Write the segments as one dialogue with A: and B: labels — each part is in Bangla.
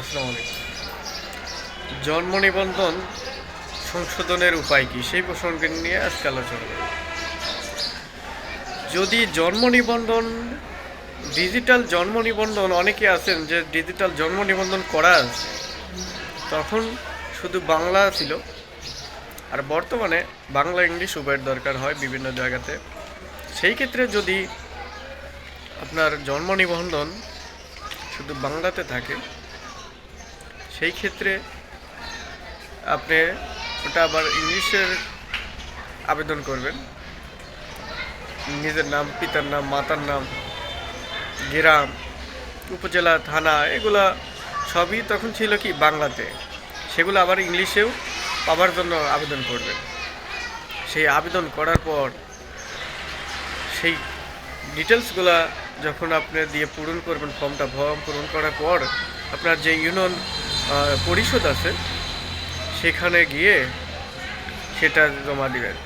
A: আসসালামু আলাইকুম। জন্ম নিবন্ধন সংশোধনের উপায় কি? সেই প্রসঙ্গে নিয়ে আজকে আলোচনা করব। যদি জন্ম নিবন্ধন, ডিজিটাল জন্ম নিবন্ধন, অনেকে আছেন যে ডিজিটাল জন্ম নিবন্ধন করা আছে, তখন শুধু বাংলা ছিল। আর বর্তমানে বাংলা, ইংলিশ উভয়ের দরকার হয় বিভিন্ন জায়গাতে। সেই ক্ষেত্রে যদি আপনার জন্ম নিবন্ধন শুধু বাংলাতে থাকে সেই ক্ষেত্রে আপনি ওটা আবার ইংলিশের আবেদন করবেন। নিজের নাম, পিতার নাম, মাতার নাম, গ্রাম, উপজেলা, থানা, এগুলা সবই তখন ছিল কি বাংলাতে। সেগুলো আবার ইংলিশেও পাওয়ার জন্য আবেদন করবেন। সেই আবেদন করার পর সেই ডিটেলসগুলা যখন আপনি দিয়ে পূরণ করবেন, ফর্মটা ফর্ম পূরণ করার পর আপনার যে ইউনিয়ন পরিষদ আছে, সেখানে গিয়ে সেটা জমা দিবেন।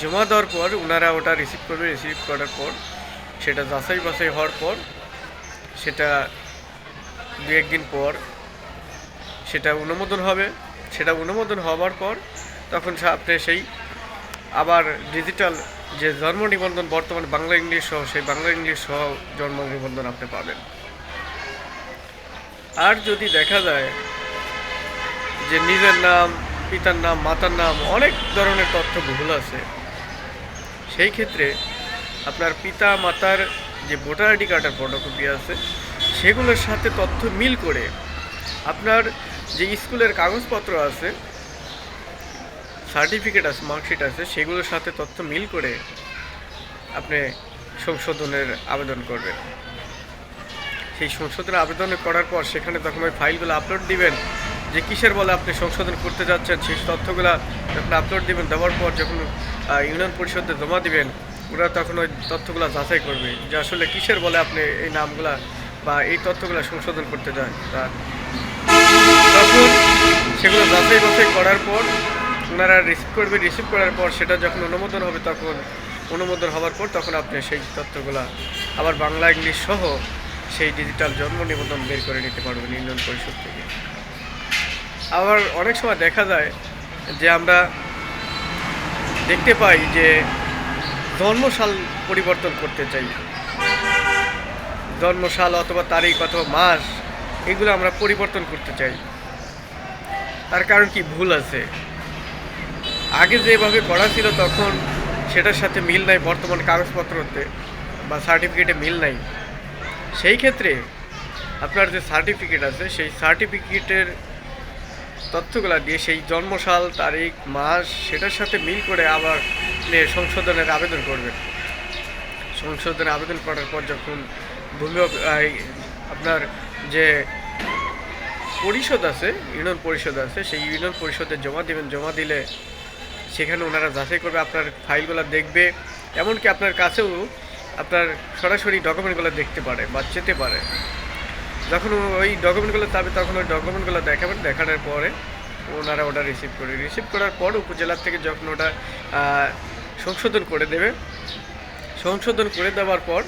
A: জমা দেওয়ার পর ওনারা ওটা রিসিভ করবে রিসিভ করার পর সেটা যাচাই বাছাই হওয়ার পর সেটা দু একদিন পর সেটা অনুমোদন হবে। সেটা অনুমোদন হওয়ার পর তখন আপনি সেই আবার ডিজিটাল যে জন্ম নিবন্ধন, বর্তমানে বাংলা ইংলিশ সহ, সেই বাংলা ইংলিশ সহ জন্ম নিবন্ধন আপনি পাবেন। আর যদি দেখা যায় যে নিজের নাম, পিতার নাম, মাতার নাম, অনেক ধরনের তথ্য ভুল আছে। সেই ক্ষেত্রে আপনার পিতা, মাতার যে ভোটার আইডি কার্ডের ফটোকপি আছে, সেগুলোর সাথে তথ্য মিল করে আপনার যে স্কুলের কাগজপত্র আছে, সার্টিফিকেট আছে, মার্কশিট আছে, সেগুলোর সাথে তথ্য মিল করে আপনি সংশোধনের আবেদন করবেন। সেই সংশোধনের আবেদন করার পর সেখানে তখন ওই ফাইলগুলো আপলোড দিবেন। যে কিসের বলে আপনি সংশোধন করতে যাচ্ছেন, সেই তথ্যগুলো যখন আপলোড দিবেন, দেওয়ার পর যখন ইউনিয়ন পরিষদে জমা দিবেন, ওরা তখন ওই তথ্যগুলো যাচাই করবে যে আসলে কিসের বলে আপনি এই নামগুলা বা এই তথ্যগুলো সংশোধন করতে যান। তখন সেগুলো যাচাই বাছাই করার পর, ওনারা রিসিভ করবে রিসিভ করার পর সেটা যখন অনুমোদন হবে তখন, অনুমোদন হওয়ার পর তখন আপনি সেই তথ্যগুলা আবার বাংলা ইংলিশ সহ সেই ডিজিটাল জন্ম নিবন্ধন বের করে নিতে পারবেন ইউনিয়ন পরিষদ থেকে। আবার অনেক সময় দেখা যায় যে আমরা দেখতে পাই যে জন্মসাল পরিবর্তন করতে চাই। জন্মসাল অথবা তারিখ অথবা মাস, এগুলো আমরা পরিবর্তন করতে চাই। তার কারণ কি? ভুল আছে। আগে যেভাবে করা ছিল তখন সেটার সাথে মিল নাই বর্তমান কাগজপত্রতে বা সার্টিফিকেটে মিল নাই। সেই ক্ষেত্রে আপনার যে সার্টিফিকেট আছে, সেই সার্টিফিকেটের তথ্যগুলো দিয়ে সেই জন্মসাল, তারিখ, মাস সেটার সাথে মিল করে আবার সংশোধনের আবেদন করবেন। সংশোধনের আবেদন করার পর যখন ভূমি আপনার যে পরিষদ আছে, ইউনিয়ন পরিষদ আছে, সেই ইউনিয়ন পরিষদে জমা দিবেন, জমা দিলে সেখানে ওনারা যাচাই করবে, আপনার ফাইলগুলো দেখবে। এমনকি আপনার কাছেও আপনার সরাসরি ডকুমেন্টগুলো দেখতে পারে বা চেতে পারে। যখন ওই ডকুমেন্টগুলো চাবে তখন ওই ডকুমেন্টগুলো দেখাবেন দেখানোর পরে ওনারা ওটা রিসিভ করে রিসিভ করার পর উপজেলার থেকে যখন ওটা সংশোধন করে দেবে, সংশোধন করে দেওয়ার পর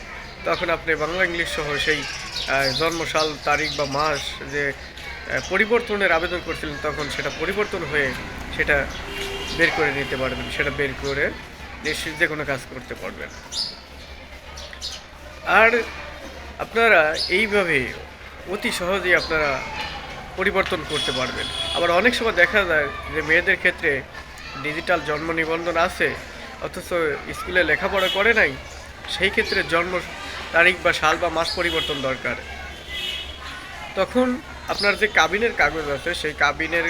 A: তখন আপনি বাংলা ইংলিশ সহ সেই জন্মসাল, তারিখ বা মাস যে পরিবর্তনের আবেদন করছিলেন তখন সেটা পরিবর্তন হয়ে সেটা বের করে নিতে পারবেন, সেটা বের করে নিশ্চিত যে কোনো কাজ করতে পারবেন। আর আপনারা এইভাবে অতি সহজেই আপনারা পরিবর্তন করতে পারবেন। আবার অনেক সময় দেখা যায় যে মেয়েদের ক্ষেত্রে ডিজিটাল জন্ম নিবন্ধন আছে, অথচ স্কুলে লেখাপড়া করে নাই, সেই ক্ষেত্রে জন্ম তারিখ বা সাল বা মাস পরিবর্তন দরকার। তখন আপনার যে কাবিনের কাগজ আছে, সেই কাবিনের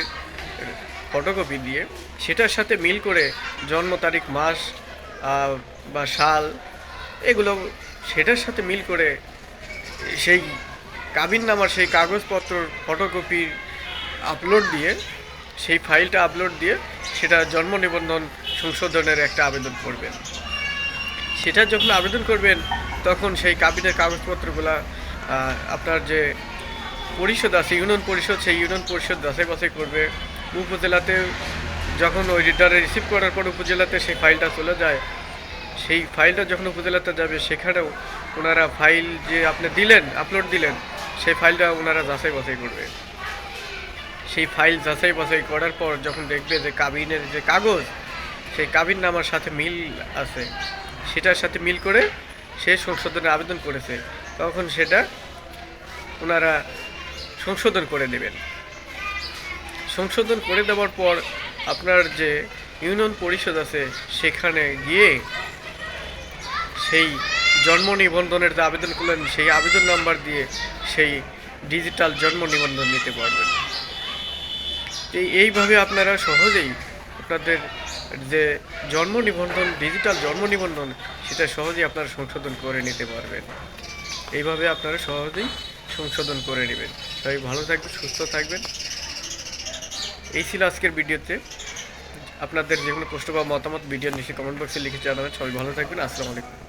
A: ফটোকপি দিয়ে সেটার সাথে মিল করে জন্ম তারিখ, মাস বা সাল, এগুলো সেটার সাথে মিল করে সেই কাবিন নামার সেই কাগজপত্র ফটোকপি আপলোড দিয়ে, সেই ফাইলটা আপলোড দিয়ে সেটা জন্ম নিবন্ধন সংশোধনের একটা আবেদন করবেন। সেটা যখন আবেদন করবেন, তখন সেই কাবিনের কাগজপত্রগুলা আপনার যে পরিষদ আছে, ইউনিয়ন পরিষদ, সেই ইউনিয়ন পরিষদ যাচাই বাছাই করবে। উপজেলাতে যখন ওই রিটারে রিসিভ করার পর উপজেলাতে সেই ফাইলটা চলে যায়, সেই ফাইলটা যখন উপজেলাতে যাবে, সেখানেও ওনারা ফাইল যে আপনি দিলেন আপলোড দিলেন সেই ফাইলটা ওনারা যাচাই বাছাই করবে। সেই ফাইল যাচাই বাছাই করার পর যখন দেখবে যে কাবিনের যে কাগজ, সেই কাবিন নামার সাথে মিল আছে। সেটার সাথে মিল করে সে সংশোধনের আবেদন করেছে। তখন সেটা ওনারা সংশোধন করে দেবেন সংশোধন করে দেওয়ার পর আপনার যে ইউনিয়ন পরিষদ আছে, সেখানে গিয়ে সেই জন্ম নিবন্ধনের যে আবেদন করলেন, সেই আবেদন নাম্বার দিয়ে সেই ডিজিটাল জন্ম নিবন্ধন নিতে পারবেন। এই এইভাবে আপনারা সহজেই আপনাদের যে জন্ম নিবন্ধন ডিজিটাল জন্ম নিবন্ধন, সেটা সহজেই আপনারা সংশোধন করে নিতে পারবেন। এইভাবে আপনারা সহজেই সংশোধন করে নেবেন। সবাই ভালো থাকবেন, সুস্থ থাকবেন। এই ছিল আজকের ভিডিওতে। আপনাদের যে কোনো প্রশ্ন বা মতামত ভিডিও নিচে কমেন্ট বক্সে লিখে জানাবেন। সবাই ভালো থাকবেন। আসসালামু আলাইকুম।